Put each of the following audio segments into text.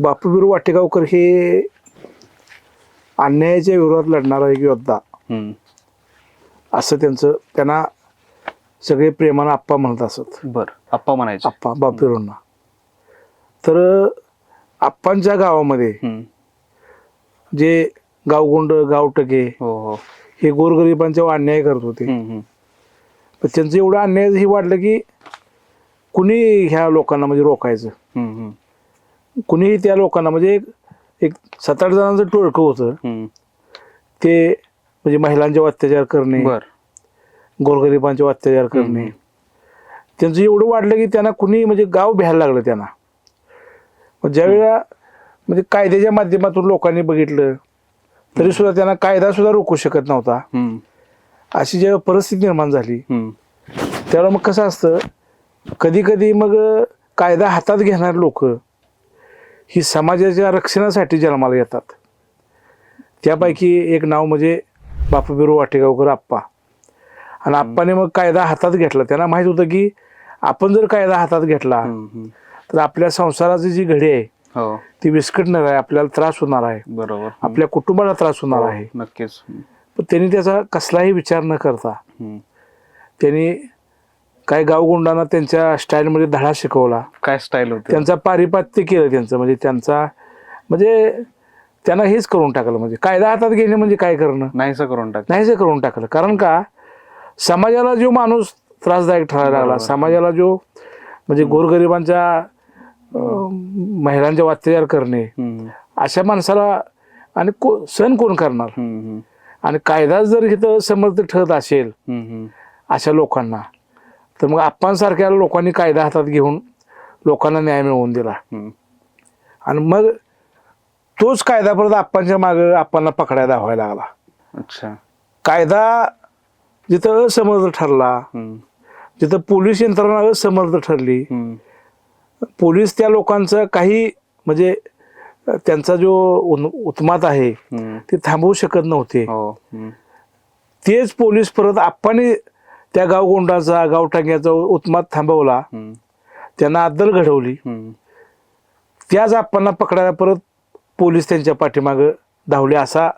बापूबीर वाटेगावकर हे अन्यायाच्या विरोधात लढणारा एक योद्धा हम्म. असं त्यांचं त्यांना सगळे प्रेमानं आप्पा म्हणत असत बर आप्पा म्हणायचे आप्पा बापूबीरांना तर आप्पांच्या गावामध्ये हम्म. जे गावगुंड गावटके हो हो हे गोरगरिबांच्यावर अन्याय करत होते हम्म, हम्म. पण त्यांचं एवढं अन्याय हे वाढलं की कुणी ह्या लोकांना म्हणजे रोखायचं हम्म, हम्म. कुणीही त्या लोकांना म्हणजे एक एक सात आठ जणांचं टोळकं होतं. ते म्हणजे महिलांच्यावर अत्याचार करणे बर. गोरगरिबांच्यावर अत्याचार करणे. त्यांचं एवढं वाढलं की त्यांना कुणी म्हणजे गाव भ्यायला लागलं त्यांना. मग ज्यावेळेला म्हणजे कायद्याच्या माध्यमातून लोकांनी बघितलं तरी सुद्धा त्यांना कायदा सुद्धा रोखू शकत नव्हता. अशी जेव्हा परिस्थिती निर्माण झाली. त्यावेळेला मग कसं असतं कधी कधी मग कायदा हातात घेणारे लोक ही समाजाच्या रक्षणासाठी जन्माला येतात त्यापैकी एक नाव म्हणजे बापूबिरू वाटेगावकर आप्पा आणि आप्पाने मग कायदा हातात घेतला त्यांना माहीत होतं की आपण जर कायदा हातात घेतला. तर आपल्या संसाराची जी घडी आहे हो ती विस्कटणार आहे आपल्याला त्रास होणार आहे बरोबर. आपल्या कुटुंबाला त्रास होणार हो, आहे नक्कीच. पण त्यांनी त्याचा कसलाही विचार न करता. त्यांनी काही गावगुंडांना त्यांच्या स्टाईलमध्ये धडा शिकवला काय स्टाईल होते त्यांचा पारिपात्य केलं त्यांचं म्हणजे त्यांचा म्हणजे त्यांना हेच करून टाकलं म्हणजे कायदा हातात घेणे म्हणजे काय करणं नाहीसं करून टाक नाहीच करून टाकलं कारण का समाजाला जो माणूस त्रासदायक ठरायला लागला. समाजाला जो म्हणजे गोरगरिबांच्या महिलांच्या अत्याचार करणे. अशा माणसाला आणि को सण कोण करणार. आणि कायदा जर इथं समर्थ ठरत असेल. अशा लोकांना तर मग आप्पांसारख्या लोकांनी कायदा हातात घेऊन लोकांना न्याय मिळवून दिला. आणि मग तोच कायदा परत आप्पांच्या मागं आप्पांना पकडायला व्हायला लागला अच्छा कायदा जिथं असमर्थ ठरला. जिथं पोलीस यंत्रणा असमर्थ ठरली. पोलीस त्या लोकांचं काही म्हणजे त्यांचा जो उत्मात आहे. ते थांबवू शकत नव्हते हो. तेच पोलीस परत आप्पाने त्या गावगोंडाचा गावटांग्याचा उत्मात थांबवला. त्यांना अद्दल घडवली. त्याच आप्पांना पकडायला परत पोलीस त्यांच्या पाठीमागं धावले असा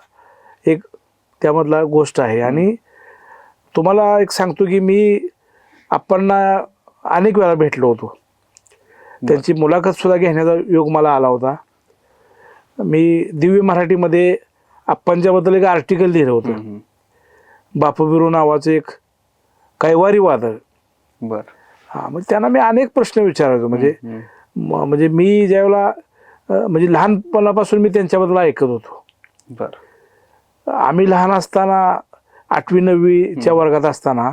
एक त्यामधला गोष्ट आहे. आणि तुम्हाला एक सांगतो की मी आप्पांना अनेक वेळा भेटलो होतो. त्यांची मुलाखत सुद्धा घेण्याचा योग मला आला होता. मी दिव्य मराठीमध्ये आप्पांच्याबद्दल एक आर्टिकल लिहिलं होतं. हम्म. बापूबिरू नावाचं एक कैवारी वादळ बर हा मग त्यांना मी अनेक प्रश्न विचारायचो म्हणजे. म- म्हणजे मी ज्यावेळेला अं, म्हणजे लहानपणापासून मी त्यांच्याबद्दल ऐकत होतो बर आम्ही लहान असताना आठवी नववीच्या वर्गात असताना.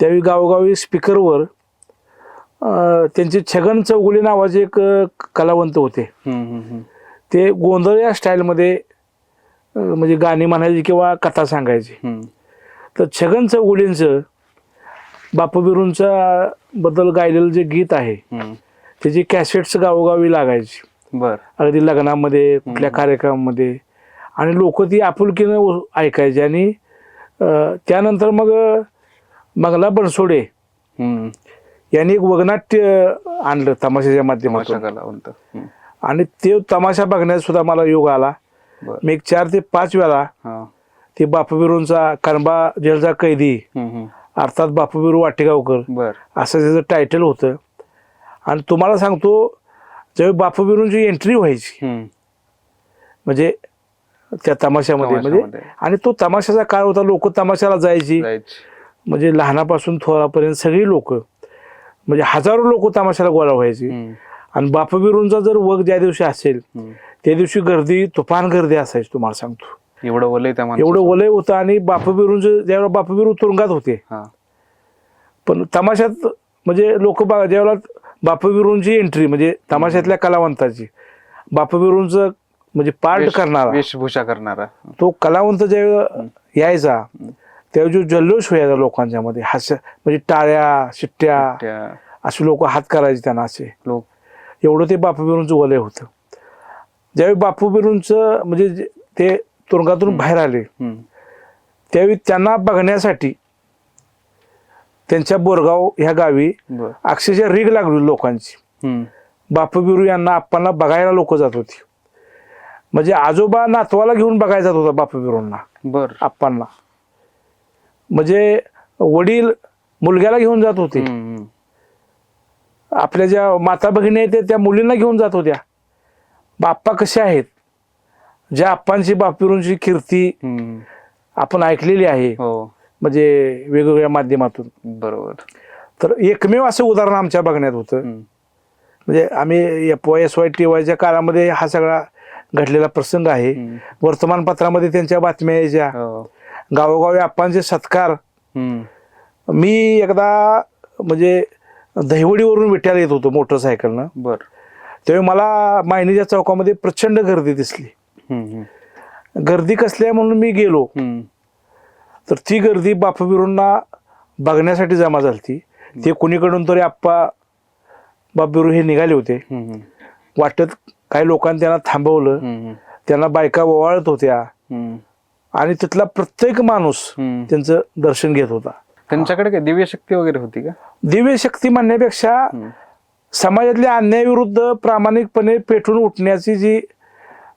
त्यावेळी गावोगावी स्पीकरवर अं, त्यांचे छगन चौगुले नावाचे एक अं, कलावंत होते. ते गोंधळ या स्टाईलमध्ये अं, म्हणजे गाणी म्हणायची किंवा कथा सांगायची. तर छगन चौगुलेंचं बापूबिरूंच्या बद्दल गायलेलं जे गीत आहे. त्याची कॅसेट्स गावोगावी लागायची. बर. अगदी लग्नामध्ये कुठल्या कार्यक्रमामध्ये. आणि लोक ती आपुलकीनं ऐकायची आणि त्यानंतर मग मंगला बनसोडे. यांनी एक वगनाट्य आणलं तमाशाच्या माध्यमातून. आणि ते तमाशा बघण्यात सुद्धा मला योग आला. मी एक चार ते पाच वेळा ते बापूबिरूंचा कणबा जेलचा कैदी. अर्थात बापूबिरू वाटेगावकर असं त्याचं टायटल होतं आणि तुम्हाला सांगतो ज्यावेळी बापूबिरूंची एंट्री व्हायची. म्हणजे त्या तमाशामध्ये म्हणजे. आणि तो तमाशाचा काळ होता लोक तमाशाला जायची म्हणजे लहानापासून थोरापर्यंत सगळी लोक म्हणजे हजारो लोक तमाशाला गोळा व्हायची. आणि बापबिरूंचा जर वग ज्या दिवशी असेल. त्या दिवशी गर्दी तुफान गर्दी असायची तुम्हाला सांगतो एवढं वलय त्या माणसाचं. एवढं वलय होतं आणि बापबिरूंचं ज्यावेळेला बापबिरू तुरुंगात होते. हा. पण तमाशात म्हणजे लोक ज्यावेळेला बापबिरूंची एंट्री म्हणजे तमाशातल्या कलावंताची बापबिरूंचं म्हणजे पार्ट वेश- करणारा वेशभूषा करणारा. तो कलावंत ज्यावेळेला यायचा त्यावेळी जो जल्लोष व्हायचा लोकांच्या मध्ये हास्य म्हणजे टाळ्या शिट्ट्या त्या असे लोक हात करायचे त्यांना असे. लोक. एवढं ते बापू बिरूंचं वलय होतं. ज्यावेळी बापू बिरूंचं म्हणजे जे- ते तुरुंगातून बाहेर आले. त्यावेळी त्यांना बघण्यासाठी त्यांच्या बोरगाव ह्या गावी अक्षरशः रीग लागली लोकांची. बापू बिरू यांना आप्पांना बघायला लोक जात होती. म्हणजे आजोबा नातवाला घेऊन बघायला जात होता बापू बिरूंना. बर. आप्पांना. म्हणजे वडील मुलग्याला घेऊन जात होते. आपल्या ज्या माता भगिनी आहेत त्या- त्या मुलींना घेऊन जात होत्या. बाप्पा कसे आहेत? ज्या आप्पांची बापिरूंची कीर्ती. आपण ऐकलेली आहे हो म्हणजे वेगवेगळ्या माध्यमातून बरोबर तर एकमेव असं उदाहरण आमच्या बघण्यात होतं. म्हणजे आम्ही F Y S Y T वायच्या काळामध्ये हा सगळा घडलेला प्रसंग आहे. वर्तमानपत्रामध्ये त्यांच्या बातम्या यायच्या हो गावोगावी आप्पांचे सत्कार. मी एकदा म्हणजे दहिवडीवरून विट्याला येत होतो मोटरसायकलनं बर त्यावेळी मला मायनीच्या चौकामध्ये प्रचंड गर्दी दिसली. गर्दी कसली आहे म्हणून मी गेलो. तर ती गर्दी बापबिरूंना बघण्यासाठी जमा झाली ते कुणीकडून तरी आप्पा बापबिरू हे निघाले होते वाटत काही लोकांनी त्यांना थांबवलं. त्यांना बायका ओवाळत होत्या. आणि तिथला प्रत्येक माणूस. त्यांचं दर्शन घेत होता त्यांच्याकडे काय दिव्य शक्ती वगैरे होती का दिव्य शक्ती म्हणण्यापेक्षा. समाजातल्या अन्यायाविरुद्ध प्रामाणिकपणे पेटून उठण्याची जी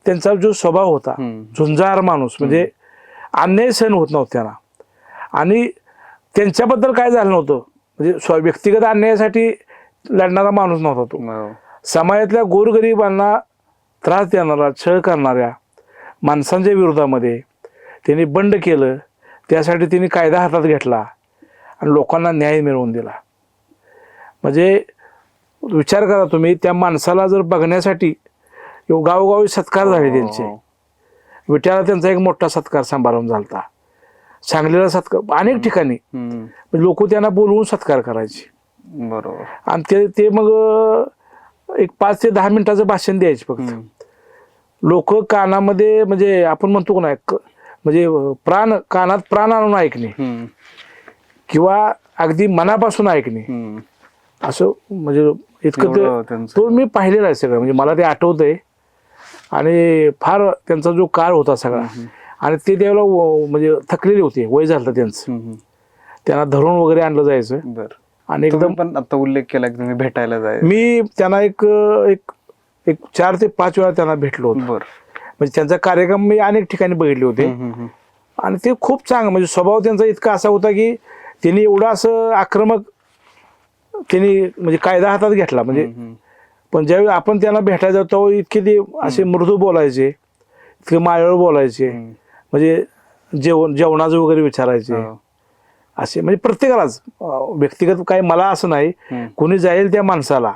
त्यांचा जो स्वभाव होता. झुंजार माणूस म्हणजे अन्याय सहन होत नव्हता त्यांना. आणि त्यांच्याबद्दल काय झालं नव्हतं? म्हणजे स्व व्यक्तिगत अन्यायासाठी लढणारा माणूस नव्हता तो. हो. समाजातल्या गोरगरिबांना त्रास देणारा छळ करणाऱ्या माणसांच्या विरोधामध्ये त्यांनी बंड केलं. त्यासाठी त्यांनी कायदा हातात घेतला आणि लोकांना न्याय मिळवून दिला. म्हणजे विचार करा तुम्ही त्या माणसाला जर बघण्यासाठी गावोगावी सत्कार झाले त्यांचे. हो. विट्याला त्यांचा एक मोठा सत्कार समारंभ झाला सांगलीला सत्कार अनेक ठिकाणी. हम्म. लोक त्यांना बोलवून सत्कार करायचे. बरोबर. आणि ते ते मग एक पाच ते दहा मिनिटाचं भाषण द्यायचे फक्त. लोक कानामध्ये म्हणजे आपण म्हणतो का क- म्हणजे प्राण कानात प्राण आणून ऐकणे. किंवा अगदी मनापासून ऐकणे. असं म्हणजे इतकं तो मी पाहिलेला आहे सगळं. म्हणजे मला ते आठवतंय. आणि फार त्यांचा जो काळ होता सगळा आणि ते त्यावेळेला म्हणजे थकलेले होते वय झालं त्यांचं. त्यांना धरून वगैरे आणलं जायचं. आणि एकदम पण आता उल्लेख केला की तुम्ही भेटायला जाय मी त्यांना एक एक एक चार ते पाच वेळा त्यांना भेटलो होतो. बर. म्हणजे त्यांचा कार्यक्रम मी अनेक ठिकाणी बघितले होते. आणि ते खूप चांगलं म्हणजे स्वभाव त्यांचा इतका असा होता की त्यांनी एवढं असं आक्रमक त्यांनी म्हणजे कायदा हातात घेतला. म्हणजे. पण ज्यावेळी आपण त्यांना भेटायला जातो इतके ते असे मृदू बोलायचे इतके मायाळू बोलायचे. म्हणजे जेवण जेवणाचं वगैरे विचारायचे. हो. असे म्हणजे प्रत्येकालाच व्यक्तिगत काही मला असं नाही. कोणी जाईल त्या माणसाला.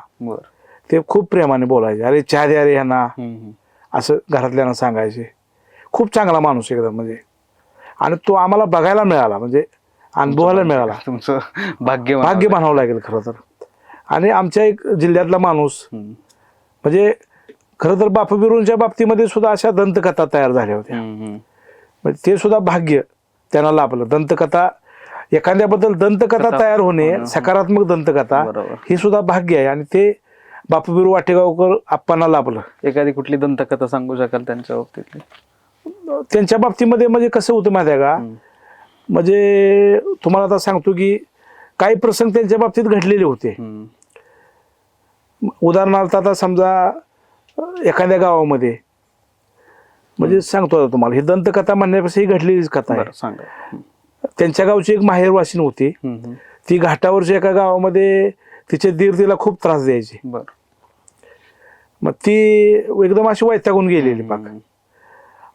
ते खूप प्रेमाने बोलायचे. अरे चहा द्या रे ह्यांना. असं घरातल्यांना सांगायचे. खूप चांगला माणूस एकदम म्हणजे. आणि तो आम्हाला बघायला मिळाला म्हणजे अनुभवायला मिळाला. तुमचं भाग्य भाग्य म्हणावं लागेल खरं तर. आणि आमच्या एक जिल्ह्यातला माणूस. म्हणजे खरं तर बापबिरूंच्या बाबतीमध्ये सुद्धा अशा दंतकथा तयार झाल्या होत्या. म्हणजे ते सुद्धा भाग्य त्यांना लाभलं दंतकथा एखाद्याबद्दल दंतकथा कथा तयार होणे होणं. सकारात्मक दंतकथा. ही सुद्धा भाग्य आहे आणि ते बापबिरू वाटेगावकर आप्पांना लाभलं एखादी कुठली दंतकथा सांगू शकाल त्यांच्या बाबतीतली त्यांच्या बाबतीमध्ये म्हणजे कसं होतं माहिती आहे का. म्हणजे तुम्हाला आता सांगतो की काही प्रसंग त्यांच्या बाबतीत घडलेले होते. उदाहरणार्थ आता समजा एखाद्या गावामध्ये म्हणजे सांगतो आता तुम्हाला ही दंतकथा म्हणण्यापेक्षा ही घडलेलीच कथा आहे. सांगा. त्यांच्या गावची एक माहेरवासीन होती. ती घाटावरच्या एका गावामध्ये तिचे दीर तिला खूप त्रास द्यायचे. बर. मग ती एकदम अशी वैतागून गेलेली पाक.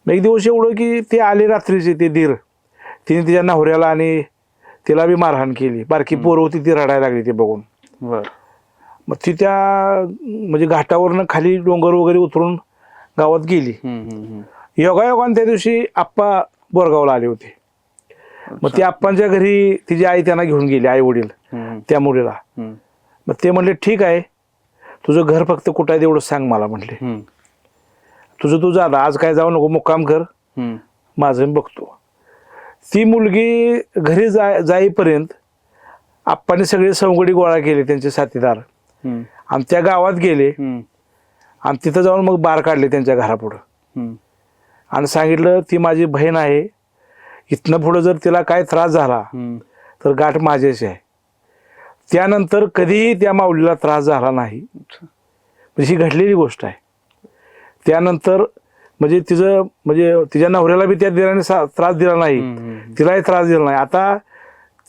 मग एक दिवस एवढं की ते आले रात्रीचे ते दीर. तिने तिच्या नवऱ्याला आणि तिला बी मारहाण केली. बारकी पोरं होती ती रडायला लागली ते बघून. बर. मग ती त्या म्हणजे घाटावरनं खाली डोंगर वगैरे उतरून गावात गेली. योगायोगाने त्या दिवशी आप्पा बोरगावला आले होते. मग ते आप्पांच्या घरी तिची आई त्यांना घेऊन गेली आई वडील त्या मुलीला. मग ते म्हणले ठीक आहे. तुझं घर फक्त कुठं आहे तेवढं सांग मला म्हटले तुझं तू जा आज काय जाऊ नको मुक्काम कर. माझं मी बघतो. ती मुलगी घरी जाय जाईपर्यंत आप्पाने सगळे सवंगडी गोळा केले त्यांचे साथीदार. आणि त्या गावात गेले. आणि तिथं जाऊन मग बार काढले त्यांच्या घरापुढं. आणि सांगितलं ती माझी बहीण आहे. इथनं पुढं जर तिला काय त्रास झाला. तर गाठ माझ्याशी आहे. त्यानंतर कधीही त्या माऊलीला त्रास झाला नाही. म्हणजे ही घडलेली गोष्ट आहे. त्यानंतर म्हणजे तिचं म्हणजे तिच्या नवऱ्याला बी त्या दिराने त्रास दिला नाही. तिलाही त्रास दिला नाही. आता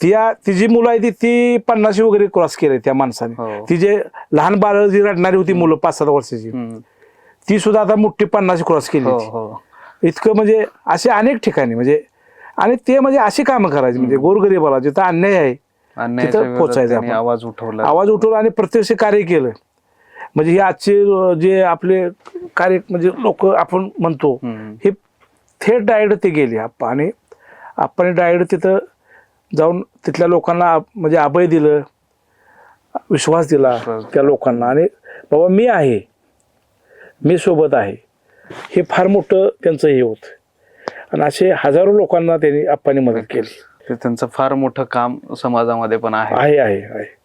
त्या तिची मुलं आहे ती ती पन्नाशी वगैरे क्रॉस केले त्या माणसाने हो. ती जे लहान बाळ जी रडणारी होती मुलं पाच सात वर्षाची. ती सुद्धा आता मोठी पन्नाशी क्रॉस केली हो. हो इतकं म्हणजे असे अनेक ठिकाणी म्हणजे आणि ते म्हणजे अशी कामं करायची म्हणजे गोरगरीबाला जिथं अन्याय आहे विरोधात पोचायचं. आवाज उठवला आवाज उठवला आणि प्रत्यक्ष कार्य केलं म्हणजे हे आजचे जे आपले कार्य म्हणजे लोक आपण म्हणतो. हे थेट डायरेक्ट ते गेले आणि आपण डायरेक्ट तिथं जाऊन तिथल्या लोकांना म्हणजे अभय दिलं विश्वास दिला. त्या लोकांना. आणि बाबा मी आहे. मी सोबत आहे. हे फार मोठं त्यांचं हे होतं. आणि असे हजारो लोकांना त्यांनी आप्पांनी मदत केली. ते त्यांचं फार मोठं काम समाजामध्ये पण आहे. आहे आहे आहे.